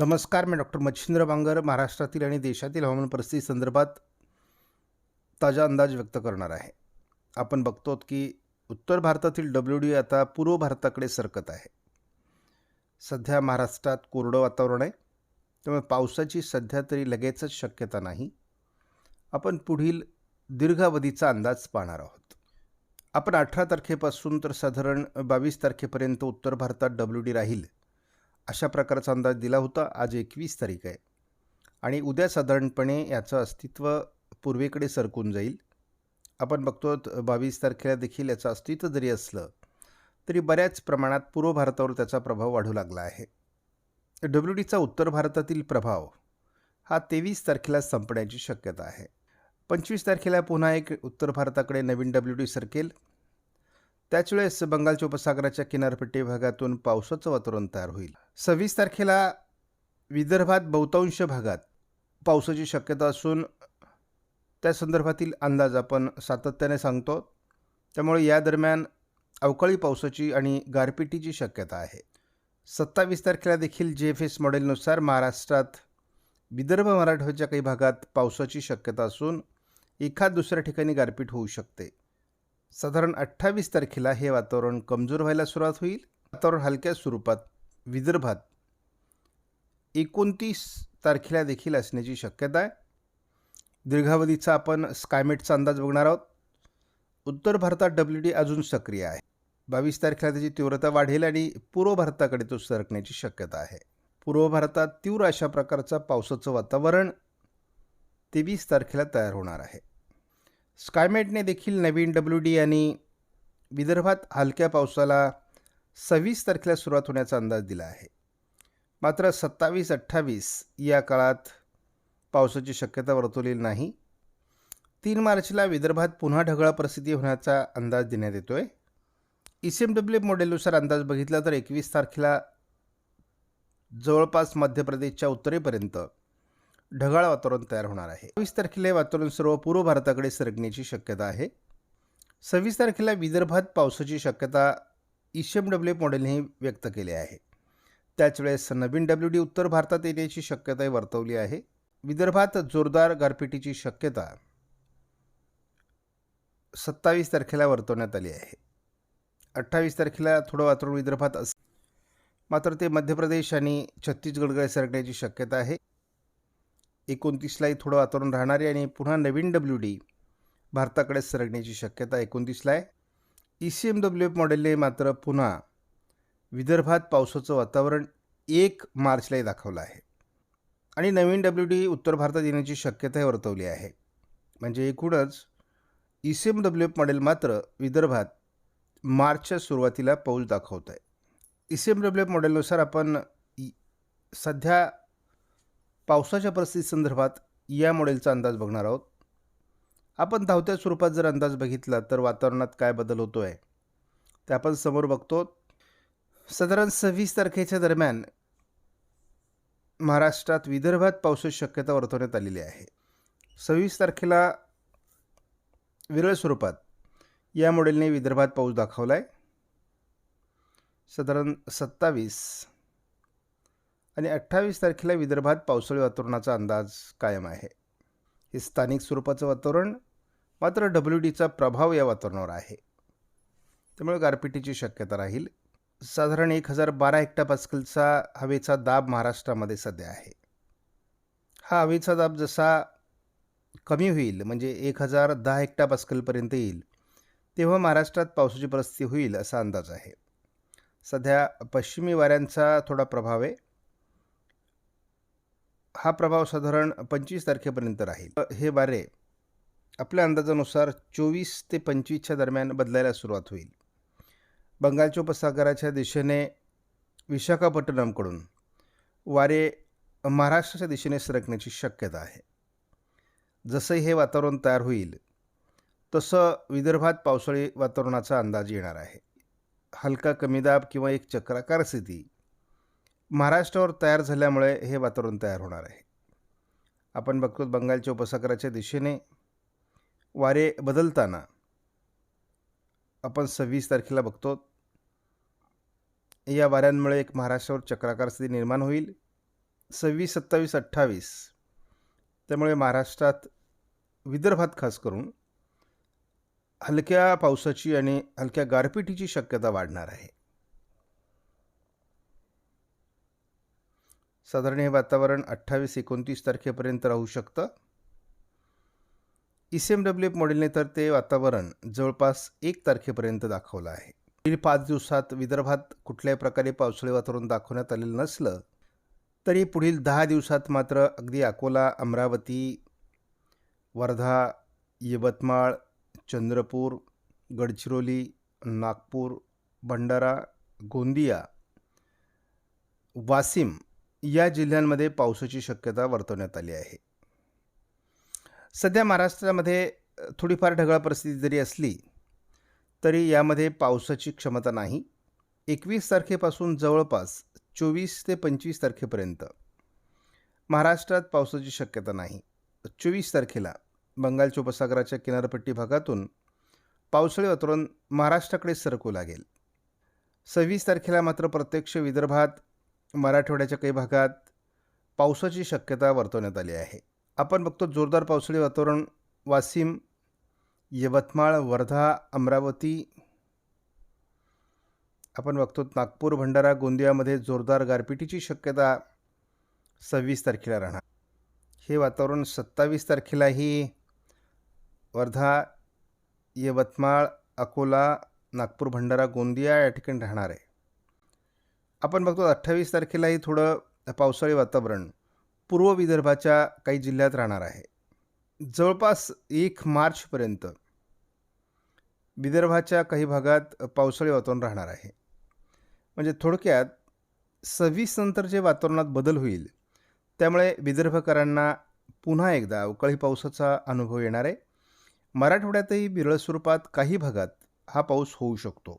नमस्कार मी डॉक्टर मच्छिंद्र बांगर महाराष्ट्रातील आणि देशातील हवामान परिस्थिती संदर्भात ताजा अंदाज व्यक्त करणार आहे. आपण बघतो की उत्तर भारतातील डब्ल्यू डी आता पूर्व भारताकडे सरकत आहे. सध्या महाराष्ट्रात कोरडं वातावरण आहे. त्यामुळे पावसाची सध्या तरी लगेचच शक्यता नाही. आपण पुढील दीर्घावधीचा अंदाज पाहणार आहोत. आपण अठरा तारखेपासून तर साधारण बावीस तारखेपर्यंत उत्तर भारतात डब्ल्यू डी राहील. अशा प्रकारचा अंदाज दिला होता. आज एकवीस तारीख आहे. आणि उद्या साधारणपणे याचं अस्तित्व पूर्वेकडे सरकून जाईल. आपण बघतो बावीस तारखेला देखील याचं अस्तित्व जरी असलं तरी बऱ्याच प्रमाणात पूर्व भारतावर त्याचा प्रभाव वाढू लागला आहे. डब्ल्यू डीचा उत्तर भारतातील प्रभाव हा तेवीस तारखेला संपण्याची शक्यता आहे. पंचवीस तारखेला पुन्हा एक उत्तर भारताकडे नवीन डब्ल्यू डी सरकेल. त्याच वेळेस बंगालच्या उपसागराच्या किनारपट्टी भागातून पावसाचं वातावरण तयार होईल. सव्वीस तारखेला विदर्भात बहुतांश भागात पावसाची शक्यता असून त्या संदर्भातील अंदाज आपण सातत्याने सांगतो. त्यामुळे या दरम्यान अवकाळी पावसाची आणि गारपिटीची शक्यता आहे. सत्तावीस तारखेला देखील जे एफ एस मॉडेलनुसार महाराष्ट्रात विदर्भ मराठवाड्याच्या काही भागात पावसाची शक्यता असून एखाद दुसऱ्या ठिकाणी गारपीट होऊ शकते. साधारण अठ्ठावीस तारखेला हे वातावरण कमजोर व्हायला सुरुवात होईल. वातावरण हलक्या स्वरूपात विदर्भात एकोणतीस तारखेला देखील असण्याची शक्यता आहे. दीर्घावधीचा आपण स्कायमेटचा अंदाज बघणार आहोत. उत्तर भारतात डब्ल्यू डी अजून सक्रिय आहे. बावीस तारखेला त्याची तीव्रता वाढेल आणि पूर्व भारताकडे तो सरकण्याची शक्यता आहे. पूर्व भारतात तीव्र अशा प्रकारचा पावसाचं वातावरण तेवीस तारखेला तयार होणार आहे. स्कायमेटने देखील नवीन डब्ल्यू डी आणि विदर्भात हलक्या पावसाला सव्वीस तारखेला सुरुवात होण्याचा अंदाज दिला आहे. मात्र सत्तावीस अठ्ठावीस या काळात पावसाची शक्यता वर्तवलेली नाही. तीन मार्चला विदर्भात पुन्हा ढगाळ परिस्थिती होण्याचा अंदाज देण्यात येतो आहे ई सी एम डब्ल्यू मॉडेलनुसार अंदाज बघितला तर एकवीस तारखेला जवळपास मध्य प्रदेशच्या उत्तरेपर्यंत ढगाळ वातावरण तयार होणार आहे. बावीस तारखेला वातावरण सर्व पूर्व भारताकडे सरकण्याची शक्यता आहे. सव्वीस तारखेला विदर्भात पावसाची शक्यता ईशम डब्ल्यू मॉडेलने व्यक्त केली आहे. त्याच वेळेस नवीन डब्ल्यू डी उत्तर भारतात येण्याची शक्यताही वर्तवली आहे. विदर्भात जोरदार गारपिटीची शक्यता सत्तावीस तारखेला वर्तवण्यात आली आहे. अठ्ठावीस तारखेला थोडं वातावरण विदर्भात अस मात्र ते मध्य प्रदेश आणि छत्तीसगडकडे सरकण्याची शक्यता आहे. एकोणतीसलाही थोडं वातावरण राहणार आहे आणि पुन्हा नवीन डब्ल्यू डी भारताकडे सरकण्याची शक्यता एकोणतीसला आहे. E C M W F मॉडेलने मात्र पुन्हा विदर्भात पावसाचं वातावरण एक मार्चलाही दाखवलं आहे. आणि नवीन डब्ल्यू डी उत्तर भारतात येण्याची शक्यताही वर्तवली आहे. म्हणजे एकूणच E C M W F model मात्र विदर्भात मार्चच्या सुरुवातीला पाऊल दाखवत आहे E C M W F मॉडेलनुसार आपण इ- सध्या पावसाच्या परिस्थितीसंदर्भात या मॉडेलचा अंदाज बघणार आहोत. आपण धावत्या स्वरूपात जर अंदाज बघितला तर वातावरणात काय बदल होतो आहे ते आपण समोर बघतो. साधारण सव्वीस तारखेच्या दरम्यान महाराष्ट्रात विदर्भात पावसाची शक्यता वर्तवण्यात आलेली आहे. सव्वीस तारखेला विरळ स्वरूपात या मॉडेलने विदर्भात पाऊस दाखवला आहे साधारण सत्तावीस आणि अठ्ठावीस तारखेला विदर्भात पावसाळी वातावरणाचा अंदाज कायम आहे. हे स्थानिक स्वरूपाचं वातावरण मात्र डब्ल्यू डीचा प्रभाव या वातावरणावर आहे. त्यामुळे गारपिटीची शक्यता राहील. साधारण एक हजार बारा हेक्टापास्कलचा हवेचा दाब महाराष्ट्रामध्ये सध्या आहे. हा हवेचा दाब जसा कमी होईल म्हणजे एक हजार दहा हेक्टापास्कलपर्यंत येईल तेव्हा महाराष्ट्रात पावसाची परिस्थिती होईल असा अंदाज आहे. सध्या पश्चिमी वाऱ्यांचा थोडा प्रभाव आहे. हा प्रभाव साधारण पंचवीस तारखेपर्यंत राहील. हे वारे आपल्या अंदाजानुसार चोवीस ते पंचवीसच्या दरम्यान बदलायला सुरुवात होईल. बंगालच्या उपसागराच्या दिशेने विशाखापट्टणमकडून वारे महाराष्ट्राच्या दिशेने सरकण्याची शक्यता आहे. जसं हे वातावरण तयार होईल तसं विदर्भात पावसाळी वातावरणाचा अंदाज येणार आहे. हलका कमी दाब किंवा एक चक्राकार स्थिती महाराष्ट्रावर तयार झाल्यामुळे हे वातावरण तयार होणार आहे. आपण बघतो बंगालच्या उपसागराच्या दिशेने. वारे बदलताना आपण सव्वीस तारखेला बघतो या वाऱ्यांमुळे एक महाराष्ट्रावर चक्राकार स्थिती निर्माण होईल. सव्वीस सत्तावीस अठ्ठावीस त्यामुळे महाराष्ट्रात विदर्भात खास करून हलक्या पावसाची आणि हलक्या गारपिटीची शक्यता वाढणार आहे. साधारण हे वातावरण अठ्ठावीस एकोणतीस तारखेपर्यंत राहू शकतं. E C M W F मॉडेलने तर ते वातावरण जवळपास एक तारखेपर्यंत दाखवलं आहे. पुढील पाच दिवसात विदर्भात कुठल्याही प्रकारे पावसाळी वातावरण दाखवण्यात आलेलं नसलं तरी पुढील दहा दिवसात मात्र अगदी अकोला अमरावती वर्धा यवतमाळ चंद्रपूर गडचिरोली नागपूर भंडारा गोंदिया वाशिम या जिल्ह्यांमध्ये पावसाची शक्यता वर्तवण्यात आली आहे. सध्या महाराष्ट्रामध्ये थोडीफार ढगाळ परिस्थिती जरी असली तरी यामध्ये पावसाची क्षमता नाही. एकवीस तारखेपासून जवळपास चोवीस ते पंचवीस तारखेपर्यंत महाराष्ट्रात पावसाची शक्यता नाही. चोवीस तारखेला बंगालच्या उपसागराच्या किनारपट्टी भागातून पावसाळी वातावरण महाराष्ट्राकडे सरकू लागेल. सव्वीस तारखेला मात्र प्रत्यक्ष विदर्भात मराठवाड्याच्या काही भागात पावसाची शक्यता वर्तवण्यात आली आहे. आपण बघतो जोरदार पावसाळी वातावरण वाशिम यवतमाळ वर्धा अमरावती. आपण बघतो नागपूर भंडारा गोंदियामध्ये जोरदार गारपिटीची शक्यता सव्वीस तारखेला राहणार. हे वातावरण सत्तावीस तारखेलाही वर्धा यवतमाळ अकोला नागपूर भंडारा गोंदिया या ठिकाणी राहणार आहे. आपण बघतो अठ्ठावीस तारखेलाही थोडं पावसाळी वातावरण पूर्व विदर्भाच्या काही जिल्ह्यात राहणार आहे. जवळपास एक मार्चपर्यंत विदर्भाच्या काही भागात पावसाळी वातावरण राहणार आहे. म्हणजे थोडक्यात सव्वीस नंतर जे वातावरणात बदल होईल त्यामुळे विदर्भकरांना पुन्हा एकदा अवकाळी पावसाचा अनुभव येणार आहे. मराठवाड्यातही विरळ स्वरूपात काही भागात हा पाऊस होऊ शकतो.